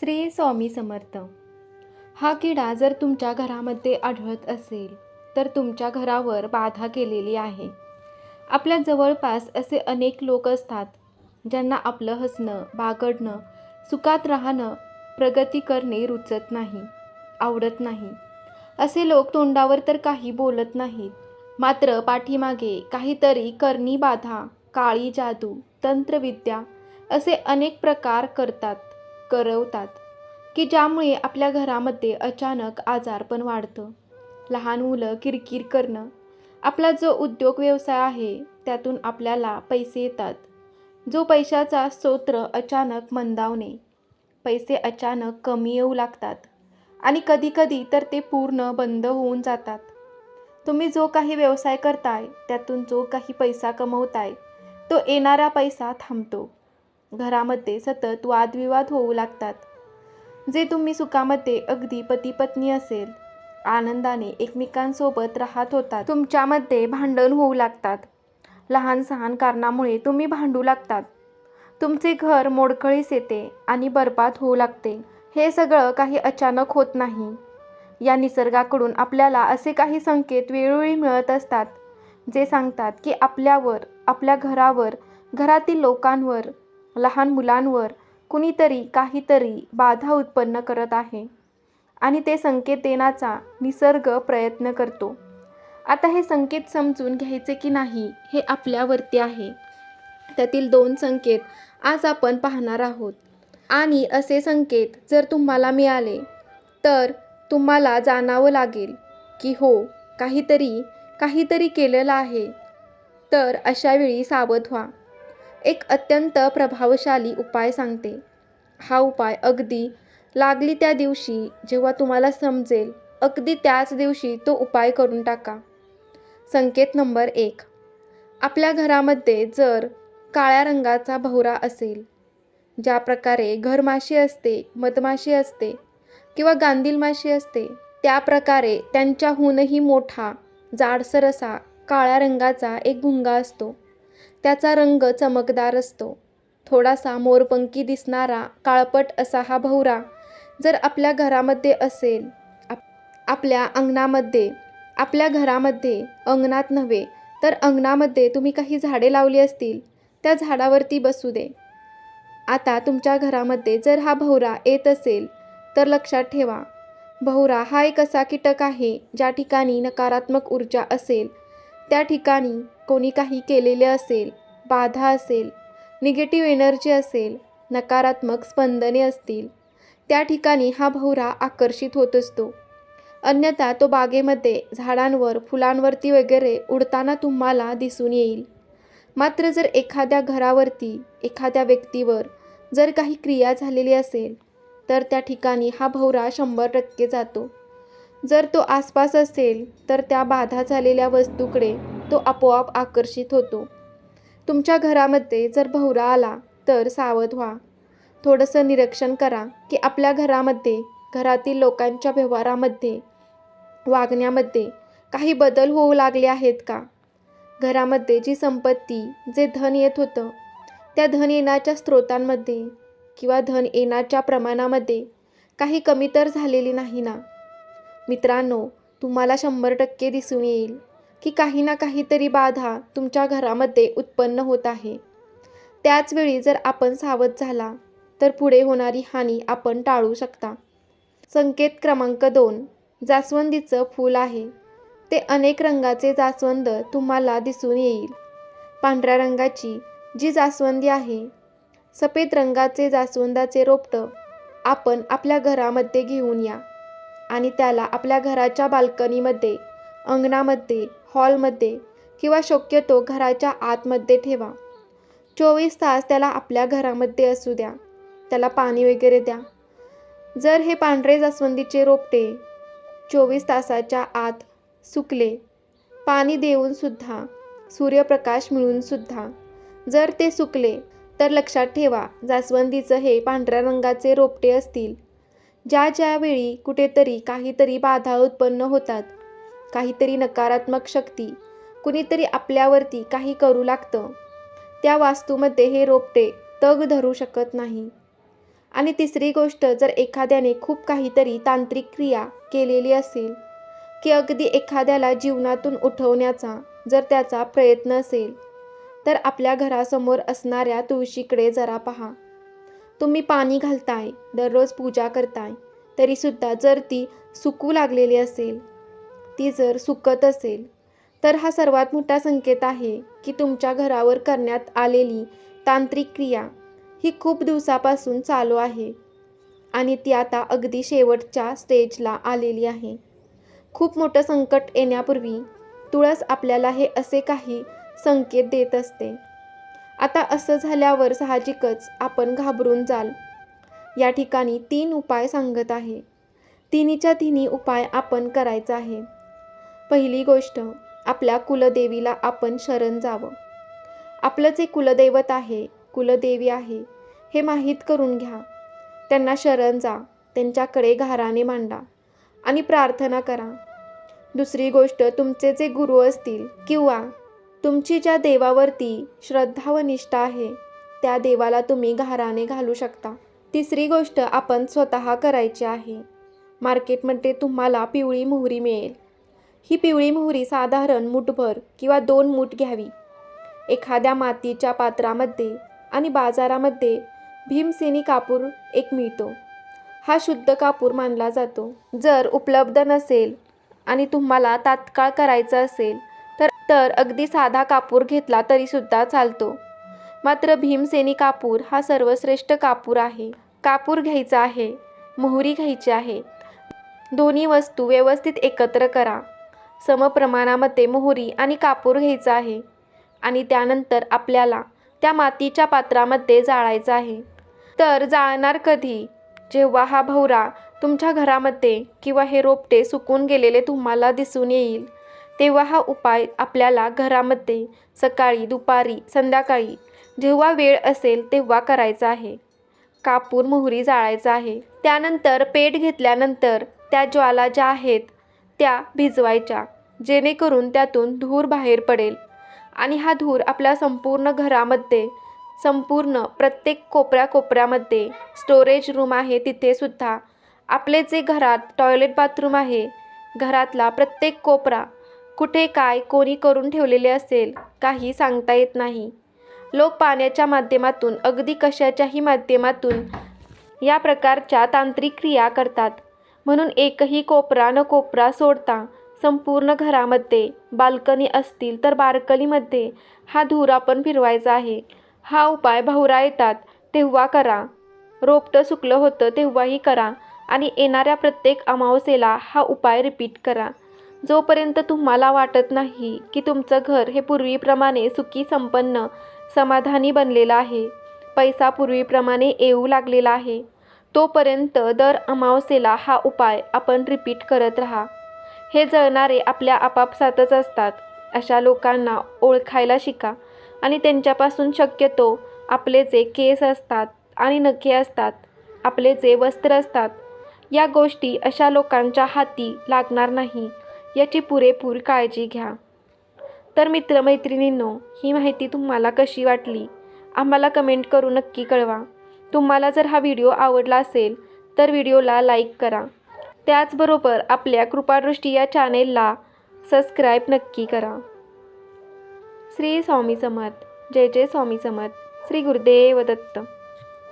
श्री स्वामी समर्थ. हा किडा जर तुमच्या घरामध्ये आढळत असेल तर तुमच्या घरावर बाधा केलेली आहे. आपल्या जवळपास असे अनेक लोक असतात ज्यांना आपलं हसणं बागडणं सुखात राहणं प्रगती करणे रुचत नाही आवडत नाही. असे लोक तोंडावर तर काही बोलत नाहीत मात्र पाठीमागे काहीतरी करणी बाधा काळी जादू तंत्रविद्या असे अनेक प्रकार करतात. करवतात की ज्यामुळे आपल्या घरामध्ये अचानक आजारपण वाढतं. लहान मुलं किरकिर करणं आपला जो उद्योग व्यवसाय आहे त्यातून आपल्याला पैसे येतात. जो पैशाचा स्तोत्र अचानक मंदावणे पैसे अचानक कमी येऊ लागतात. आणि कधीकधी तर ते पूर्ण बंद होऊन जातात. तुम्ही जो काही व्यवसाय करताय त्यातून जो काही पैसा कमवताय तो येणारा पैसा थांबतो. घरामध्ये सतत वादविवाद होऊ लागतात. जे तुम्ही सुखामध्ये अगदी पती पत्नी असेल आनंदाने एकमेकांसोबत राहत होतात. तुमच्यामध्ये भांडण होऊ लागतात. लहान सहान कारणामुळे तुम्ही भांडू लागतात. तुमचे घर मोडकळीस येते आणि बरबाद होऊ लागते. हे सगळं काही अचानक होत नाही. या निसर्गाकडून आपल्याला असे काही संकेत वेळोवेळी मिळत असतात जे सांगतात की आपल्यावर आपल्या घरावर घरातील लोकांवर लहान मुलांवर कुणीतरी काहीतरी बाधा उत्पन्न करत आहे आणि ते संकेत देण्याचा निसर्ग प्रयत्न करतो. आता हे संकेत समजून घ्यायचे की नाही हे आपल्यावरती आहे. त्यातील दोन संकेत आज आपण पाहणार आहोत. आणि असे संकेत जर तुम्हाला मिळाले तर तुम्हाला जाणावं लागेल की हो काहीतरी काहीतरी केलेलं आहे. तर अशावेळी सावध व्हा. एक अत्यंत प्रभावशाली उपाय सांगते. हा उपाय अगदी लागली त्या दिवशी जेव्हा तुम्हाला समजेल अगदी त्याच दिवशी तो उपाय करून टाका. संकेत नंबर एक. आपल्या घरामध्ये जर काळ्या रंगाचा भवरा असेल ज्या प्रकारे घरमाशी असते मधमाशी असते किंवा गांधील माशी असते त्या प्रकारे त्यांच्याहूनही मोठा जाडसर असा काळ्या रंगाचा एक भुंगा असतो. त्याचा रंग चमकदार असतो. थोडासा मोरपंकी दिसणारा काळपट असा हा भवरा जर आपल्या घरामध्ये असेल आप आपल्या अंगणामध्ये आपल्या घरामध्ये अंगणात नव्हे तर अंगणामध्ये तुम्ही काही झाडे लावली असतील त्या झाडावरती बसू दे. आता तुमच्या घरामध्ये जर हा भवरा येत असेल तर लक्षात ठेवा. भवरा हा एक असा कीटक आहे ज्या ठिकाणी नकारात्मक ऊर्जा असेल त्या ठिकाणी कोणी काही केलेले असेल बाधा असेल निगेटिव्ह एनर्जी असेल नकारात्मक स्पंदने असतील त्या ठिकाणी हा भवरा आकर्षित होत असतो. अन्यथा तो बागेमध्ये झाडांवर फुलांवरती वगैरे उडताना तुम्हाला दिसून येईल. मात्र जर एखाद्या घरावरती एखाद्या व्यक्तीवर जर काही क्रिया झालेली असेल तर त्या ठिकाणी हा भवरा शंभर टक्के जातो. जर तो आसपास असेल तर त्या बाधा झालेल्या वस्तूकडे तो आपोआप आकर्षित होतो. तुमच्या घरामध्ये जर भवरा आला तर सावध व्हा. थोडंसं निरीक्षण करा की आपल्या घरामध्ये घरातील लोकांच्या व्यवहारामध्ये वागण्यामध्ये काही बदल होऊ लागले आहेत का? घरामध्ये जी संपत्ती जे धन येत होतं त्या धन येण्याच्या स्रोतांमध्ये किंवा धन येण्याच्या प्रमाणामध्ये काही कमी तर झालेली नाही ना? मित्रांनो तुम्हाला शंभर टक्के दिसून येईल की काही ना काहीतरी बाधा तुमच्या घरामध्ये उत्पन्न होत आहे. त्याचवेळी जर आपण सावध झाला तर पुढे होणारी हानी आपण टाळू शकता. संकेत क्रमांक दोन जास्वंदीचं फूल आहे. ते अनेक रंगाचे जास्वंद तुम्हाला दिसून येईल. पांढऱ्या रंगाची जी जास्वंदी आहे सफेद रंगाचे जास्वंदाचे रोपटं आपण आपल्या घरामध्ये घेऊन या. आणि त्याला आपल्या घराच्या बाल्कनीमध्ये अंगणामध्ये हॉलमध्ये किंवा शक्यतो घराच्या आतमध्ये ठेवा. चोवीस तास त्याला आपल्या घरामध्ये असू द्या. त्याला पाणी वगैरे द्या. जर हे पांढरे जास्वंदीचे रोपटे चोवीस तासाच्या आत सुकले पाणी देऊनसुद्धा सूर्यप्रकाश मिळूनसुद्धा जर ते सुकले तर लक्षात ठेवा जास्वंदीचं हे पांढऱ्या रंगाचे रोपटे असतील. ज्या ज्यावेळी कुठेतरी काहीतरी बाधा उत्पन्न होतात काहीतरी नकारात्मक शक्ती कुणीतरी आपल्यावरती काही करू लागतं त्या वास्तूमध्ये हे रोपटे तग धरू शकत नाही. आणि तिसरी गोष्ट जर एखाद्याने खूप काहीतरी तांत्रिक क्रिया केलेली असेल की अगदी एखाद्याला जीवनातून उठवण्याचा जर त्याचा प्रयत्न असेल तर आपल्या घरासमोर असणाऱ्या तुळशीकडे जरा पहा. तुम्ही पाणी घालताय दररोज पूजा करताय तरीसुद्धा जर ती सुकू लागलेली असेल ती जर सुकत असेल तर हा सर्वात मोठा संकेत आहे की तुमच्या घरावर करण्यात आलेली तांत्रिक क्रिया ही खूप दिवसापासून चालू आहे आणि ती आता अगदी शेवटच्या स्टेजला आलेली आहे. खूप मोठं संकट येण्यापूर्वी तुळस आपल्याला हे असे काही संकेत देत असते. आता असं झाल्यावर साहजिकच आपण घाबरून जाल. या ठिकाणी तीन उपाय सांगत आहे. तिन्हीच्या तिन्ही उपाय आपण करायचा आहे. पहिली गोष्ट आपल्या कुलदेवीला आपण शरण जावं. आपलं जे कुलदैवत आहे कुलदेवी आहे हे माहीत करून घ्या. त्यांना शरण जा त्यांच्याकडे घाराने मांडा आणि प्रार्थना करा. दुसरी गोष्ट तुमचे जे गुरु असतील किंवा तुमची ज्या देवावरती श्रद्धा व निष्ठा आहे त्या देवाला तुम्ही घाराने घालू शकता. तिसरी गोष्ट आपण स्वतः करायची आहे. मार्केटमध्ये तुम्हाला पिवळी मोहरी मिळेल. ही पिवळी मोहरी साधारण मुठभर किंवा दोन मूठ घ्यावी. एखाद्या मातीच्या पात्रामध्ये आणि बाजारामध्ये भीमसेनी कापूर एक मिळतो. हा शुद्ध कापूर मानला जातो. जर उपलब्ध नसेल आणि तुम्हाला तात्काळ करायचं असेल तर तर अगदी साधा कापूर घेतला तरीसुद्धा चालतो. मात्र भीमसेनी कापूर हा सर्वश्रेष्ठ कापूर आहे. कापूर घ्यायचा आहे मोहरी घ्यायची आहे. दोन्ही वस्तू व्यवस्थित एकत्र करा. समप्रमाणामध्ये मोहरी आणि कापूर घ्यायचा आहे आणि त्यानंतर आपल्याला त्या मातीच्या पात्रामध्ये जाळायचं आहे. तर जाळणार कधी? जेव्हा हा भवरा तुमच्या घरामध्ये किंवा हे रोपटे सुकून गेलेले तुम्हाला दिसून येईल. तेव्हा हा उपाय आपल्याला घरामध्ये सकाळी दुपारी संध्याकाळी जेव्हा वेळ असेल तेव्हा करायचा आहे. कापूर मोहरी जाळायचा आहे. त्यानंतर पेट घेतल्यानंतर त्या ज्वाला ज्या आहेत त्या भिजवायच्या जेणेकरून त्यातून धूर बाहेर पडेल आणि हा धूर आपल्या संपूर्ण घरामध्ये संपूर्ण प्रत्येक कोपऱ्या कोपऱ्यामध्ये स्टोरेज रूम आहे तिथेसुद्धा आपले जे घरात टॉयलेट बाथरूम आहे घरातला प्रत्येक कोपरा कुठे काय कोणी करून ठेवलेले असेल काही सांगता येत नाही. लोक पाण्याच्या माध्यमातून अगदी कशाच्याही माध्यमातून या प्रकारच्या तांत्रिक क्रिया करतात. म्हणून एकही कोपरा न कोपरा सोडता संपूर्ण घरामध्ये बाल्कनी असतील तर बाल्कनीमध्ये हा धूर आपण फिरवायचा आहे. हा उपाय भावरा येतात तेव्हा करा. रोपटं सुकलं होतं तेव्हाही करा आणि येणाऱ्या प्रत्येक अमावस्येला हा उपाय रिपीट करा. जोपर्यंत तुम्हाला वाटत नाही की तुमचं घर हे पूर्वीप्रमाणे सुखी संपन्न समाधानी बनलेलं आहे पैसा पूर्वीप्रमाणे येऊ लागलेला आहे तोपर्यंत दर अमावस्येला हा उपाय आपण रिपीट करत राहा. हे जळणारे आपल्या आपापसातच असतात. अशा लोकांना ओळखायला शिका आणि त्यांच्यापासून शक्यतो आपले जे केस असतात आणि नखे असतात आपले जे वस्त्र असतात या गोष्टी अशा लोकांच्या हाती लागणार नाही. याची पुरेपूर काळजी घ्या. तर मित्रमैत्रिणींनो ही माहिती तुम्हाला कशी वाटली? आम्हाला कमेंट करून नक्की कळवा. तुम्हाला जर हा व्हिडिओ आवडला असेल तर व्हिडिओला लाईक करा. त्याचबरोबर आपल्या कृपादृष्टी या चॅनेलला सबस्क्राईब नक्की करा. श्री स्वामी समर्थ. जय जय स्वामी समर्थ. श्री गुरुदेव दत्त.